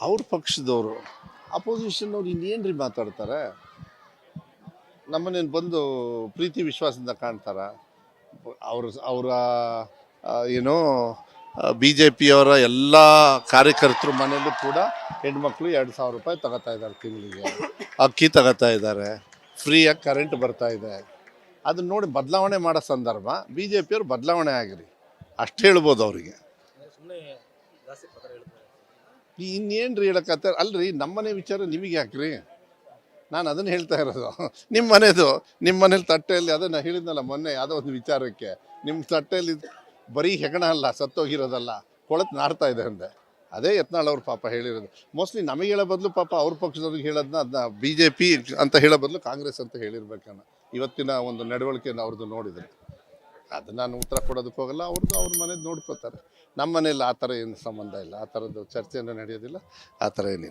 ಅವ್ರ ಪಕ್ಷದವರು ಅಪೋಸಿಷನ್ ಅವ್ರು ರೀ ಮಾತಾಡ್ತಾರೆ? ನಮ್ಮನೇನು ಬಂದು ಪ್ರೀತಿ ವಿಶ್ವಾಸದಿಂದ ಕಾಣ್ತಾರ? ಅವ್ರ, ಅವರ ಏನು ಬಿ ಜೆ ಪಿಯವರ ಎಲ್ಲ ಕಾರ್ಯಕರ್ತರು ಮನೆಯಲ್ಲೂ ಕೂಡ ಹೆಣ್ಮಕ್ಳು ಎರಡು ಸಾವಿರ ರೂಪಾಯಿ ತಗೋತಾ ಇದ್ದಾರೆ ತಿಂಗಳಿಗೆ. ಅಕ್ಕಿ ತಗೋತಾ ಇದ್ದಾರೆ. ಫ್ರೀಯಾಗಿ ಕರೆಂಟ್ ಬರ್ತಾ ಇದೆ. ಅದನ್ನ ನೋಡಿ ಬದಲಾವಣೆ ಮಾಡೋ ಸಂದರ್ಭ ಬಿ ಜೆ ಪಿಯವ್ರು ಬದಲಾವಣೆ ಆಗಿರಿ. ಅಷ್ಟು ಹೇಳ್ಬೋದು ಅವರಿಗೆ. ಇನ್ನೇನು ರೀ ಹೇಳಕತ್ತಾರ ಅಲ್ರಿ ನಮ್ಮನೆ ವಿಚಾರ ನಿಮಗೆ ಯಾಕ್ರಿ? ನಾನು ಅದನ್ನು ಹೇಳ್ತಾ ಇರೋದು. ನಿಮ್ಮ ಮನೆದು ನಿಮ್ಮ ಮನೇಲಿ ತಟ್ಟೆಯಲ್ಲಿ ಅದನ್ನು ಹೇಳಿದ್ನಲ್ಲ ಮೊನ್ನೆ ಯಾವುದೋ ಒಂದು ವಿಚಾರಕ್ಕೆ. ನಿಮ್ಮ ತಟ್ಟೆಯಲ್ಲಿ ಬರೀ ಹೆಗಣ ಅಲ್ಲ, ಸತ್ತೋಗಿರೋದಲ್ಲ, ಕೊಳತ್ ನಾರ್ತಾ ಇದೆ ಅಂದೆ. ಅದೇ ಯತ್ನಾಳ್ ಅವ್ರ ಪಾಪ ಹೇಳಿರೋದು. ಮೋಸ್ಟ್ಲಿ ನಮಗೆ ಹೇಳೋ ಬದಲು ಪಾಪ ಅವ್ರ ಪಕ್ಷದವ್ರಿಗೆ ಹೇಳೋದನ್ನ ಅದನ್ನ ಬಿ ಜೆ ಪಿ ಅಂತ ಹೇಳೋ ಬದಲು ಕಾಂಗ್ರೆಸ್ ಅಂತ ಹೇಳಿರ್ಬೇಕನ್ನ. ಇವತ್ತಿನ ಒಂದು ನಡವಳಿಕೆಯನ್ನು ಅವ್ರದ್ದು ನೋಡಿದರೆ. ಅದು ನಾನು ಉತ್ತರ ಕೊಡೋದಕ್ಕೆ ಹೋಗಲ್ಲ ಅವ್ರದ್ದು ಅವ್ರ ಮನೇದು ನೋಡ್ಕೋತಾರೆ. ನಮ್ಮ ಮನೇಲಿ ಆ ಥರ ಏನು ಸಂಬಂಧ ಇಲ್ಲ, ಆ ಥರದ್ದು ಚರ್ಚೆಯನ್ನು ನಡೆಯೋದಿಲ್ಲ, ಆ ಥರ ಏನಿಲ್ಲ.